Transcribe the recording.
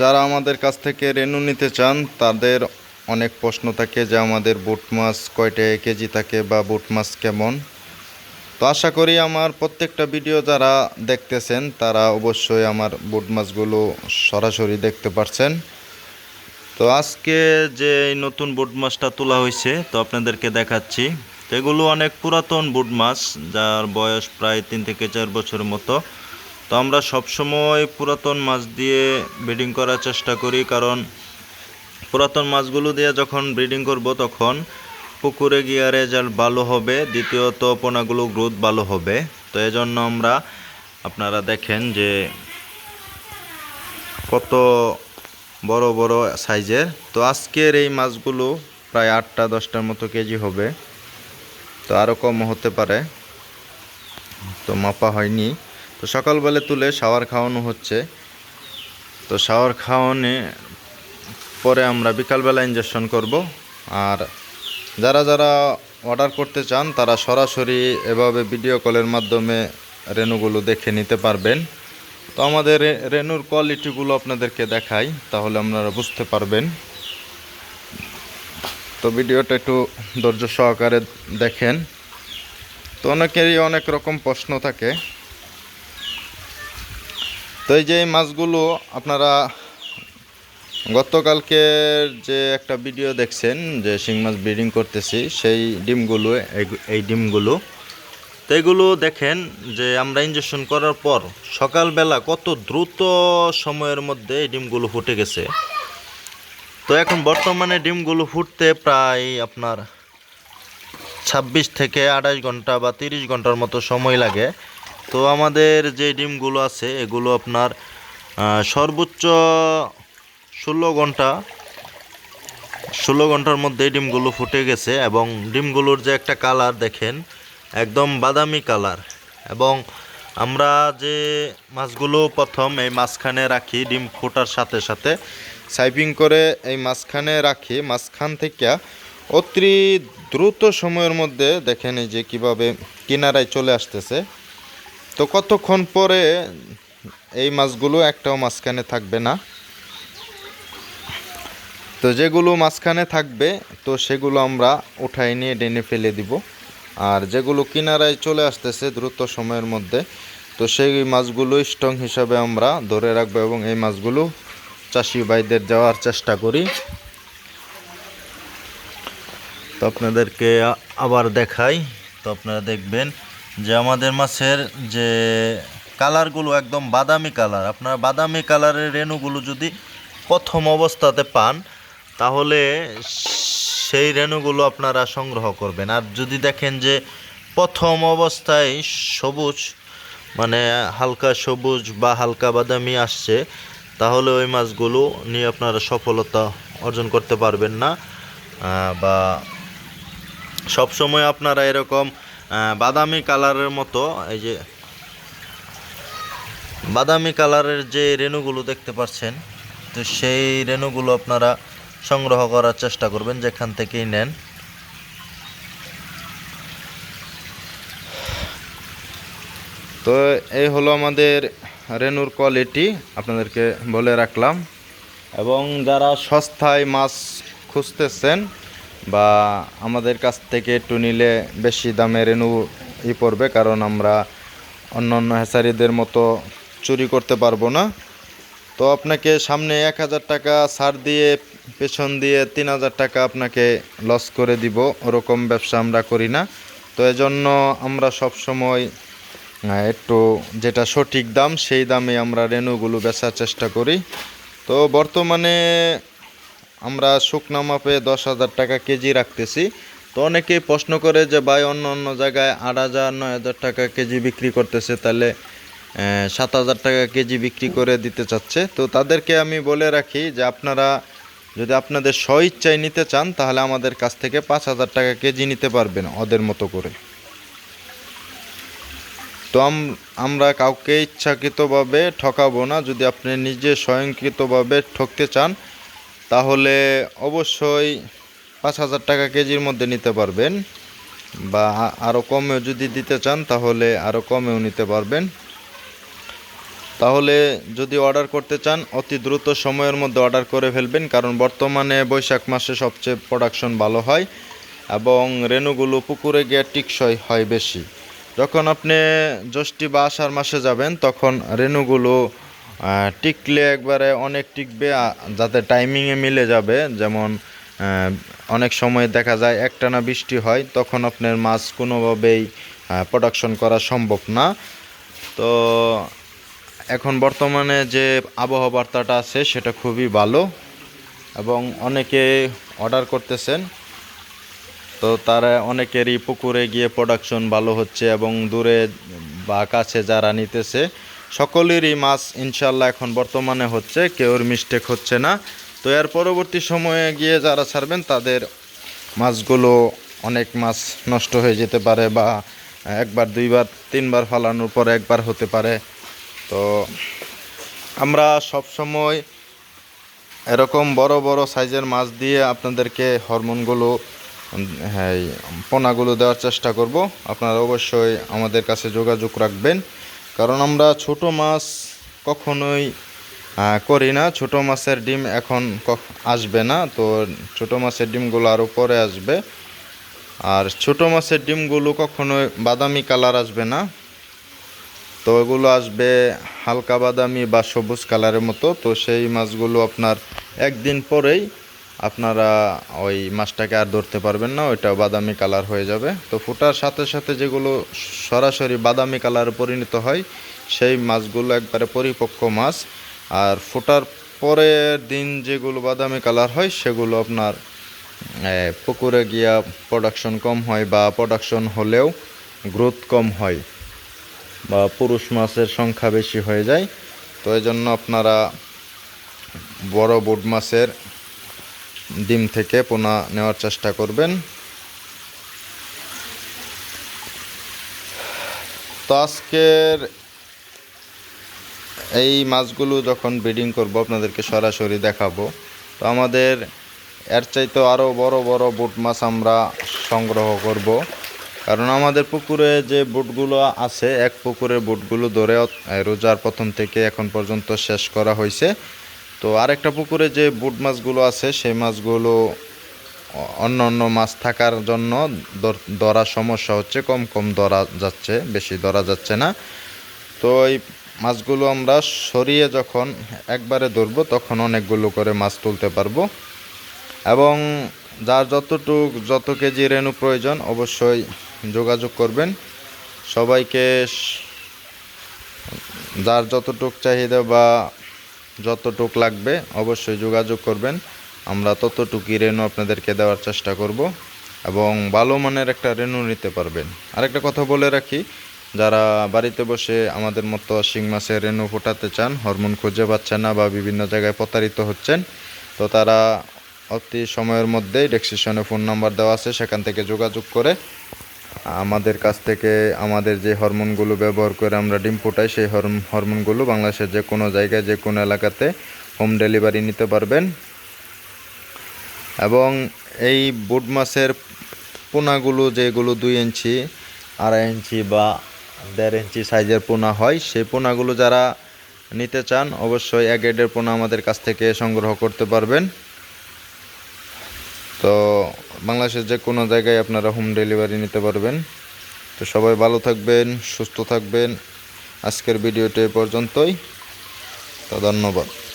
যারা আমাদের কাছ থেকে রেনু নিতে চান, তাদের অনেক প্রশ্ন থাকে যে আমাদের বুট মাছ কয়টা কেজি থাকে বা বুট মাছ কেমন। তো আশা করি আমার প্রত্যেকটা ভিডিও যারা দেখতেছেন, তারা অবশ্যই আমার বুট মাছগুলো সরাসরি দেখতে পারছেন। তো আজকে যে নতুন বুট মাছটা তোলা হয়েছে, তো আপনাদেরকে দেখাচ্ছি। তো এগুলো অনেক পুরাতন বুট মাছ, যার বয়স প্রায় তিন থেকে চার বছরের মতো। তো আমরা সবসময় পুরাতন মাছ দিয়ে ব্রিডিং করার চেষ্টা করি, কারণ পুরাতন মাছগুলো দিয়ে যখন ব্রিডিং করব তখন পুকুরে গিয়ে রেজাল্ট ভালো হবে, দ্বিতীয়ত পোনাগুলো গ্রোথ ভালো হবে। তো এজন্য আমরা, আপনারা দেখেন যে কত বড় বড় সাইজের। তো আজকের এই মাছগুলো প্রায় আটটা দশটার মতো কেজি হবে। তো আরও কম হতে পারে। তো মাপা হয়নি। তো সকালবেলা তুলে শাওয়ার খাওয়ানো হচ্ছে। তো শাওয়ার খাওয়ানে পরে আমরা বিকালবেলা ইঞ্জেকশন করব। আর যারা যারা অর্ডার করতে চান, তারা সরাসরি এভাবে ভিডিও কলের মাধ্যমে রেনুগুলো দেখে নিতে পারবেন। তো আমাদের রেনুর কোয়ালিটিগুলো আপনাদেরকে দেখাই, তাহলে আপনারা বুঝতে পারবেন। তো ভিডিওটা একটু ধৈর্য সহকারে দেখেন। তো অনেকেরই অনেক রকম প্রশ্ন থাকে। তো এই যে এই মাছগুলো আপনারা গতকালকের যে একটা ভিডিও দেখছেন যে শিং মাছ ব্রিডিং করতেছি, সেই ডিমগুলো, এই- ডিমগুলো। তো এগুলো দেখেন যে আমরা ইঞ্জেকশন করার পর সকালবেলা কত দ্রুত সময়ের মধ্যে এই ডিমগুলো ফুটে গেছে। তো এখন বর্তমানে ডিমগুলো ফুটতে প্রায় আপনার ছাব্বিশ থেকে আঠাশ ঘণ্টা বা তিরিশ ঘণ্টার মতো সময় লাগে। তো আমাদের যে ডিমগুলো আছে, এগুলো আপনার সর্বোচ্চ ষোলো ঘণ্টা, ষোলো ঘণ্টার মধ্যে ডিমগুলো ফুটে গেছে এবং ডিমগুলোর যে একটা কালার দেখেন, একদম বাদামি কালার। এবং আমরা যে মাছগুলো প্রথম এই মাঝখানে রাখি, ডিম ফোটার সাথে সাথে সাইপিং করে এই মাঝখানে রাখি, মাঝখান থেকে অতি দ্রুত সময়ের মধ্যে দেখেন এই যে কীভাবে কিনারায় চলে আসতেছে। তো কতক্ষণ পরে এই মাছগুলো একটাও মাঝখানে থাকবে না? তো যেগুলো মাঝখানে থাকবে, তো সেগুলো আমরা উঠাই নিয়ে ডেনে ফেলে দিব। আর যেগুলো কিনারায় চলে আসতেছে দ্রুত সময়ের মধ্যে, তো সেই মাছগুলো স্ট্রং হিসাবে আমরা ধরে রাখব এবং এই মাছগুলো চাষি ভাইদের যাওয়ার চেষ্টা করি। তো আপনাদেরকে আবার দেখাই। তো আপনারা দেখবেন যে আমাদের মাছের যে কালারগুলো একদম বাদামি কালার, আপনার বাদামি কালারের রেণুগুলো যদি প্রথম অবস্থাতে পান, তাহলে সেই রেণুগুলো আপনারা সংগ্রহ করবেন। আর যদি দেখেন যে প্রথম অবস্থায় সবুজ মানে হালকা সবুজ বা হালকা বাদামি আসছে, তাহলে ওই মাছগুলো নিয়ে আপনারা সফলতা অর্জন করতে পারবেন না। বা সব সময় আপনারা এরকম বাদামি কালারের মতো, এই যে বাদামি কালারের যে রেণুগুলো দেখতে পাচ্ছেন, তো সেই রেণুগুলো আপনারা সংগ্রহ করার চেষ্টা করবেন যেখান থেকেই নেন। তো এই হলো আমাদের রেনুর কোয়ালিটি আপনাদেরকে বলে রাখলাম। এবং যারা সস্তায় মাছ খুঁজতেছেন বা আমাদের কাছ থেকে একটু নিলে বেশি দামে রেনু ই পড়বে, কারণ আমরা অন্য অন্য হেসারিদের মতো চুরি করতে পারব না। তো আপনাকে সামনে এক হাজার টাকা ছাড় দিয়ে, পেছন দিয়ে তিন হাজার টাকা আপনাকে লস করে দিব। ওরকম ব্যবসা আমরা করি না। তো এজন্য আমরা সব সময় একটু যেটা সঠিক দাম, সেই দামে আমরা রেনুগুলো বেচার চেষ্টা করি। তো বর্তমানে আমরা শুকনা মাপে দশ হাজার টাকা কেজি রাখতেছি। তো অনেকেই প্রশ্ন করে যে, ভাই, অন্য অন্য জায়গায় আট হাজার, নয় হাজার টাকা কেজি বিক্রি করতেছে, তাহলে সাত হাজার টাকা কেজি বিক্রি করে দিতে চাচ্ছে। তো তাদেরকে আমি বলে রাখি যে, আপনারা যদি আপনাদের স্বইচ্ছায় নিতে চান, তাহলে আমাদের কাছ থেকে পাঁচ হাজার টাকা কেজি নিতে পারবেন ওদের মতো করে। তো আমরা কাউকে ইচ্ছাকৃতভাবে ঠকাবো না। যদি আপনি নিজে স্বয়ংকৃতভাবে ঠকতে চান তাহলে অবশ্যই পাঁচ হাজার টাকা কেজির মধ্যে নিতে পারবেন বা আরও কমেও যদি দিতে চান, তাহলে আরও কমেও নিতে পারবেন। তাহলে যদি অর্ডার করতে চান, অতি দ্রুত সময়ের মধ্যে অর্ডার করে ফেলবেন, কারণ বর্তমানে বৈশাখ মাসে সবচেয়ে প্রোডাকশন ভালো হয় এবং রেণুগুলো পুকুরে গিয়ে টিকসই হয় বেশি। যখন আপনি জ্যৈষ্ঠী বা আষাঢ় মাসে যাবেন, তখন রেণুগুলো টিকলে একবারে অনেক টিকবে যাতে টাইমিংয়ে মিলে যাবে। যেমন অনেক সময় দেখা যায় একটানা বৃষ্টি হয়, তখন আপনার মাছ কোনোভাবেই প্রোডাকশন করা সম্ভব না। তো এখন বর্তমানে যে আবহাওয়া বার্তাটা আছে, সেটা খুবই ভালো এবং অনেকে অর্ডার করতেছেন। তো তারা অনেকেরই পুকুরে গিয়ে প্রোডাকশন ভালো হচ্ছে এবং দূরে বা কাছে যারা নিতেছে সকলেরই মাছ ইনশাল্লাহ এখন বর্তমানে হচ্ছে, কেউর মিস্টেক হচ্ছে না। তো এর পরবর্তী সময়ে গিয়ে যারা ছাড়বেন, তাদের মাছগুলো অনেক মাছ নষ্ট হয়ে যেতে পারে বা একবার, দুইবার, তিনবার ফালানোর পরে একবার হতে পারে। তো আমরা সব সময় এরকম বড় বড় সাইজের মাছ দিয়ে আপনাদেরকে হরমোনগুলো হ্যাঁ পোনাগুলো দেওয়ার চেষ্টা করব। আপনারা অবশ্যই আমাদের কাছে যোগাযোগ রাখবেন। কারণ আমরা ছোট মাছ কখনোই করি না। ছোট মাছের ডিম এখন আসবে না। তো ছোট মাছের ডিমগুলো আরও পরে আসবে। আর ছোট মাছের ডিমগুলো কখনোই বাদামি কালার আসবে না। তো এগুলো আসবে হালকা বাদামি বা সবুজ কালারের মতো। তো সেই মাছগুলো আপনার একদিন পরেই আপনারা ওই মাছটাকে আর ধরতে পারবেন না, ওইটা বাদামি কালার হয়ে যাবে। তো ফোটার সাথে সাথে যেগুলো সরাসরি বাদামি কালারে পরিণত হয়, সেই মাছগুলো একবারে পরিপক্ক মাছ। আর ফোটার পরের দিন যেগুলো বাদামি কালার হয়, সেগুলো আপনার পুকুরে গিয়া প্রোডাকশন কম হয় বা প্রোডাকশন হলেও গ্রোথ কম হয় বা পুরুষ মাছের সংখ্যা বেশি হয়ে যায়। তো এই জন্য আপনারা বড় বুট মাছের ডিম থেকে পোনা নেওয়ার চেষ্টা করবেন। তো আজকের এই মাছগুলো যখন ব্রিডিং করব, আপনাদেরকে সরাসরি দেখাবো। তো আমাদের এর চাইতে আরও বড় বড় বুট মাছ আমরা সংগ্রহ করব। কারণ আমাদের পুকুরে যে বুটগুলো আছে, এক পুকুরের বুটগুলো ধরে রোজার প্রথম থেকে এখন পর্যন্ত শেষ করা হয়েছে। তো আরেকটা পুকুরে যে বুট মাছগুলো আছে, সেই মাছগুলো অন্য অন্য মাছ থাকার জন্য ধর- ধরার সমস্যা হচ্ছে, কম কম ধরা যাচ্ছে, বেশি ধরা যাচ্ছে না। তো এই মাছগুলো আমরা সরিয়ে যখন একবারে ধরবো, তখন অনেকগুলো করে মাছ তুলতে পারব। এবং যার যতটুক, যত কেজি রেণু প্রয়োজন, অবশ্যই যোগাযোগ করবেন। সবাইকে যার যতটুক চাহিদা বা যতটুক লাগবে অবশ্যই যোগাযোগ করবেন। আমরা ততটুকুই রেণু আপনাদেরকে দেওয়ার চেষ্টা করব এবং ভালো মানের একটা রেণু নিতে পারবেন। আরেকটা কথা বলে রাখি, যারা বাড়িতে বসে আমাদের মতো শিং মাছের রেণু ফোটাতে চান, হরমোন খুঁজে পাচ্ছেন না বা বিভিন্ন জায়গায় প্রতারিত হচ্ছেন, তো তারা অতি সময়ের মধ্যেই ডেসক্রিপশনে ফোন নাম্বার দেওয়া আছে, সেখান থেকে যোগাযোগ করে আমাদের কাছ থেকে আমাদের যে হরমোনগুলো ব্যবহার করে আমরা ডিম ফুটাই সেই হরম- হরমোনগুলো বাংলাদেশের যে কোনো জায়গায়, যে কোনো এলাকাতে হোম ডেলিভারি নিতে পারবেন। এবং এই বুট মাছের পোনাগুলো যেগুলো দুই ইঞ্চি, আড়াই ইঞ্চি বা দেড় ইঞ্চি সাইজের পোনা হয়, সেই পোনাগুলো যারা নিতে চান, অবশ্যই এক গ্রেডের পোনা আমাদের কাছ থেকে সংগ্রহ করতে পারবেন। তো বাংলাদেশের যে কোনো জায়গায় আপনারা হোম ডেলিভারি নিতে পারবেন। তো সবাই ভালো থাকবেন, সুস্থ থাকবেন। আজকের ভিডিওটি পর্যন্তই। তো ধন্যবাদ।